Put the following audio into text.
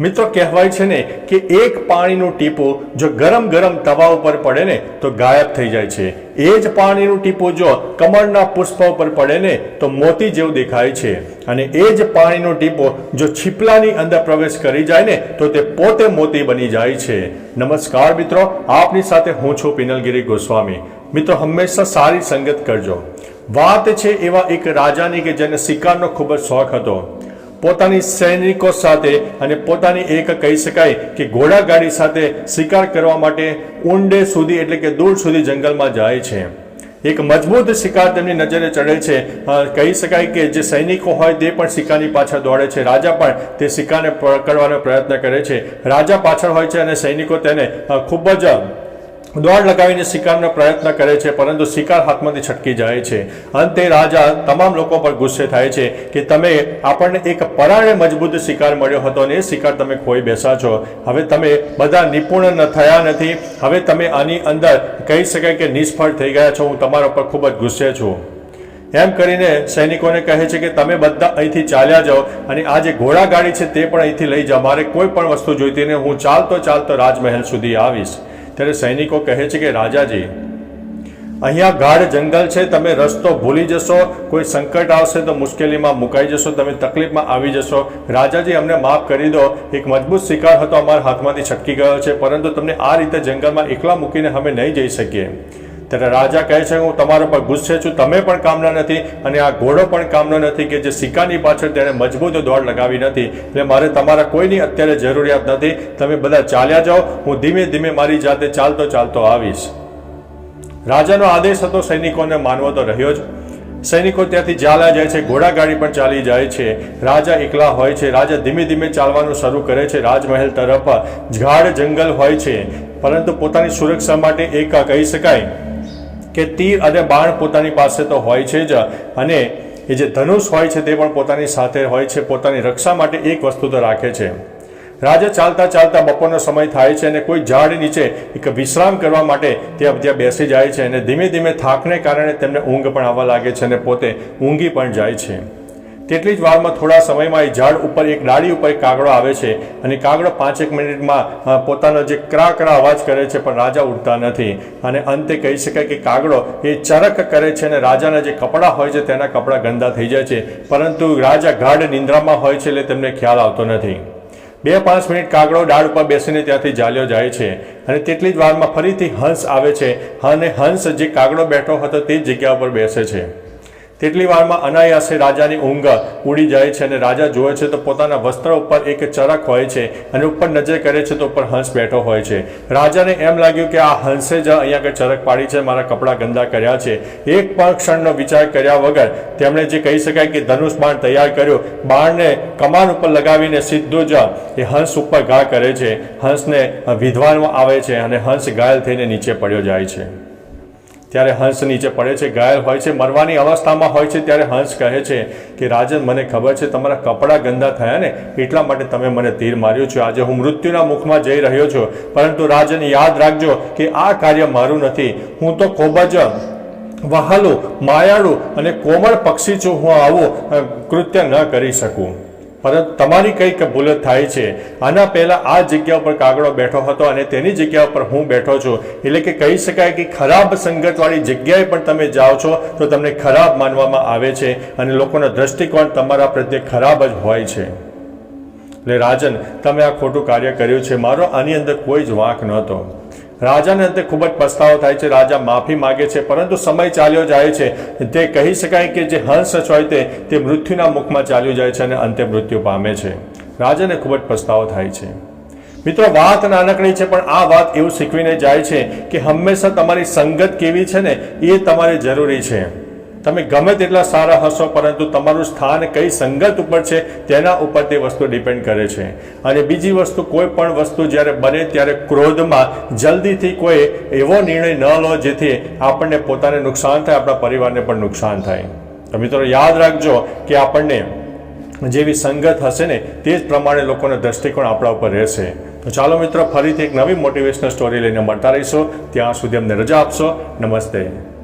મિત્રો, કહેવાય છે ને કે એક પાણીનું ટીપું જો ગરમ ગરમ તવા ઉપર પડે ને, તો ગાયબ થઈ જાય છે. એ જ પાણીનું ટીપું જો કમળના પુષ્પ ઉપર પડે ને, તો મોતી જેવું દેખાય છે. અને એ જ પાણીનું ટીપું જો છીપલાની અંદર પ્રવેશ કરી જાય ને, તો તે પોતે મોતી બની જાય છે. નમસ્કાર મિત્રો, આપની સાથે હું છું પિનલગીરી ગોસ્વામી. મિત્રો, હંમેશા સારી સંગત કરજો. વાત છે એવા એક રાજાની કે જેને શિકારનો ખૂબ જ શોખ હતો. પોતાની સૈનિકો સાથે અને પોતાની એક કહી શકાય કે ઘોડાગાડી સાથે શિકાર કરવા માટે ઊંડે સુધી એટલે કે દૂર સુધી જંગલમાં જાય છે. એક મજબૂત શિકાર તેમની નજરે ચડે છે. કહી શકાય કે જે સૈનિકો હોય તે પણ શિકારની પાછળ દોડે છે. રાજા પણ તે શિકારને પકડવાનો પ્રયત્ન કરે છે. રાજા પાછળ હોય છે અને સૈનિકો તેને ખૂબ જ દોડ લગાવીને શિકારનો પ્રયત્ન કરે છે, પરંતુ શિકાર હાથમાંથી છટકી જાય છે. અંતે રાજા તમામ લોકો પર ગુસ્સે થાય છે કે તમે આપણને એક પરાણે મજબૂત શિકાર મળ્યો હતો અને એ શિકાર તમે ખોઈ બેસા છો. હવે તમે બધા નિપુણ ન થયા નથી. હવે તમે આની અંદર કહી શકાય કે નિષ્ફળ થઈ ગયા છો. હું તમારા પર ખૂબ જ ગુસ્સે છું. એમ કરીને સૈનિકોને કહે છે કે તમે બધા અહીંથી ચાલ્યા જાઓ અને આ જે ઘોડાગાડી છે તે પણ અહીંથી લઈ જાઓ. મારે કોઈ પણ વસ્તુ જોઈતી ને હું ચાલતો ચાલતો રાજમહેલ સુધી આવીશ. ત્યારે સૈનિકો કહે છે કે, રાજાજી, અહીંયા ગાઢ જંગલ છે, તમે રસ્તો ભૂલી જશો, કોઈ સંકટ આવશે તો મુશ્કેલીમાં મુકાઈ જશો, તમે તકલીફમાં આવી જશો. રાજાજી, અમને માફ કરી દો, એક મજબૂત શિકાર હતો અમારા હાથમાંથી છટકી ગયો છે, પરંતુ તમને આ રીતે જંગલમાં એકલા મૂકીને અમે નહીં જઈ શકીએ. ત્યારે રાજા કહે છે, હું તમારા પર ગુસ્સે છું, તમે પણ કામના નથી અને આ ઘોડો પણ કામનો નથી કે જે સિક્કાની પાછળ તેણે મજબૂત દોડ લગાવી નથી. એટલે મારે તમારા કોઈની અત્યારે જરૂરિયાત નથી. તમે બધા ચાલ્યા જાઓ, હું ધીમે ધીમે મારી જાતે ચાલતો ચાલતો આવીશ. રાજાનો આદેશ હતો, સૈનિકોને માનવો તો રહ્યો જ. સૈનિકો ત્યાંથી ચાલ્યા જાય છે ઘોડાગાડી પણ ચાલી જાય છે. રાજા એકલા હોય છે, રાજા ધીમે ધીમે ચાલવાનું શરૂ કરે છે, રાજમહેલ તરફ. ઝાડ જંગલ હોય છે, પરંતુ પોતાની સુરક્ષા માટે એક કહી શકાય. કે તીર અને બાણ પોતાની પાસે તો હોય છે જ, અને એ જે ધનુષ હોય છે તે પણ પોતાની સાથે હોય છે, પોતાની રક્ષા માટે એક વસ્તુ તો રાખે છે. રાજા ચાલતા ચાલતા બપોરનો સમય થાય છે અને કોઈ ઝાડ નીચે એક વિશ્રામ કરવા માટે ત્યાં ત્યાં બેસી જાય છે અને ધીમે ધીમે થાકને કારણે તેમને ઊંઘ પણ આવવા લાગે છે અને પોતે ઊંઘી પણ જાય છે. તેટલી જ વારમાં થોડા સમયમાં એ ઝાડ ઉપર, એક ડાળી ઉપર એક કાગડો આવે છે અને કાગડો પાંચેક મિનિટમાં પોતાનો જે ક્રા ક્રા અવાજ કરે છે પણ રાજા ઉઠતા નથી. અને અંતે કહી શકાય કે કાગડો એ ચરક કરે છે અને રાજાના જે કપડાં હોય છે તેના કપડાં ગંદા થઈ જાય છે. પરંતુ રાજા ગાઢ નિંદ્રામાં હોય છે એટલે તેમને ખ્યાલ આવતો નથી. બે પાંચ મિનિટ કાગડો ડાળ ઉપર બેસીને ત્યાંથી ચાલ્યો જાય છે. અને તેટલી જ વારમાં ફરીથી હંસ આવે છે. અને હંસ જે કાગડો બેઠો હતો તે જ જગ્યા ઉપર બેસે છે. તેટલી વારમાં અનાયાસે રાજાની ઊંઘ ઉડી જાય છે અને રાજા જોવે છે તો પોતાના વસ્ત્ર ઉપર એક ચરક હોય છે અને ઉપર નજર કરે છે તો ઉપર હંસ બેઠો હોય છે. રાજાને એમ લાગ્યું કે આ હંસે જ અહીંયા આગળ ચરક પાડી છે, મારા કપડાં ગંદા કર્યા છે. એક પણ ક્ષણનો વિચાર કર્યા વગર તેમણે જે કહી શકાય કે ધનુષ બાણ તૈયાર કર્યો, બાણને કમાન ઉપર લગાવીને સીધો જ એ હંસ ઉપર ઘા કરે છે. હંસને વિધવાનમાં આવે છે અને હંસ ઘાયલ થઈને નીચે પડ્યો જાય છે. ત્યારે હંસ નીચે પડે છે, ઘાયલ હોય છે, મરવાની અવસ્થામાં હોય છે, ત્યારે હંસ કહે છે કે, રાજન, મને ખબર છે તમારા કપડાં ગંદા થયા ને, એટલા માટે તમે મને તીર માર્યું છે. આજે હું મૃત્યુના મુખમાં જઈ રહ્યો છું. પરંતુ રાજન, યાદ રાખજો કે આ કાર્ય મારું નથી. હું તો ખૂબ જ વહાલું, માયાળું અને કોમળ પક્ષી છું. હું આવું કૃત્ય ન કરી શકું. પરંતુ તમારી કંઈક ભૂલ થાય છે. આના પહેલાં આ જગ્યા ઉપર કાગડો બેઠો હતો અને તેની જગ્યા ઉપર હું બેઠો છું. એટલે કે કહી શકાય કે ખરાબ સંગતવાળી જગ્યાએ પણ તમે જાઓ છો તો તમને ખરાબ માનવામાં આવે છે અને લોકોનો દ્રષ્ટિકોણ તમારા પ્રત્યે ખરાબ જ હોય છે. એટલે રાજન, તમે આ ખોટું કાર્ય કર્યું છે. મારો આની અંદર કોઈ જ વાંક નહોતો. રાજાને અંતે ખૂબ જ પસ્તાવો થાય છે. રાજા માફી માગે છે, પરંતુ સમય ચાલ્યો જાય છે. તે કહી શકાય કે જે હંસ હોય તે તે મૃત્યુના મુખમાં ચાલ્યું જાય છે અને અંતે મૃત્યુ પામે છે. રાજાને ખૂબ જ પસ્તાવો થાય છે. મિત્રો, વાત નાનકડી છે, પણ આ વાત એવું શીખવીને જાય છે કે હંમેશા તમારી સંગત કેવી છે ને, એ તમારે જરૂરી છે. તમે ગમે તેટલા સારા હશો, પરંતુ તમારું સ્થાન કઈ સંગત ઉપર છે, તેના ઉપર તે વસ્તુ ડિપેન્ડ કરે છે. અને બીજી વસ્તુ, કોઈ પણ વસ્તુ જ્યારે બને ત્યારે ક્રોધમાં જલ્દીથી કોઈ એવો નિર્ણય ન લો જેથી આપણને પોતાને નુકસાન થાય, આપણા પરિવારને પણ નુકસાન થાય. તો મિત્રો, યાદ રાખજો કે આપણને જેવી સંગત હશે ને, તે જ પ્રમાણે લોકોનો દ્રષ્ટિકોણ આપણા ઉપર રહેશે. તો ચાલો મિત્રો, ફરીથી એક નવી મોટિવેશનલ સ્ટોરી લઈને મળતા રહીશું. ત્યાં સુધી અમને રજા આપશો. નમસ્તે.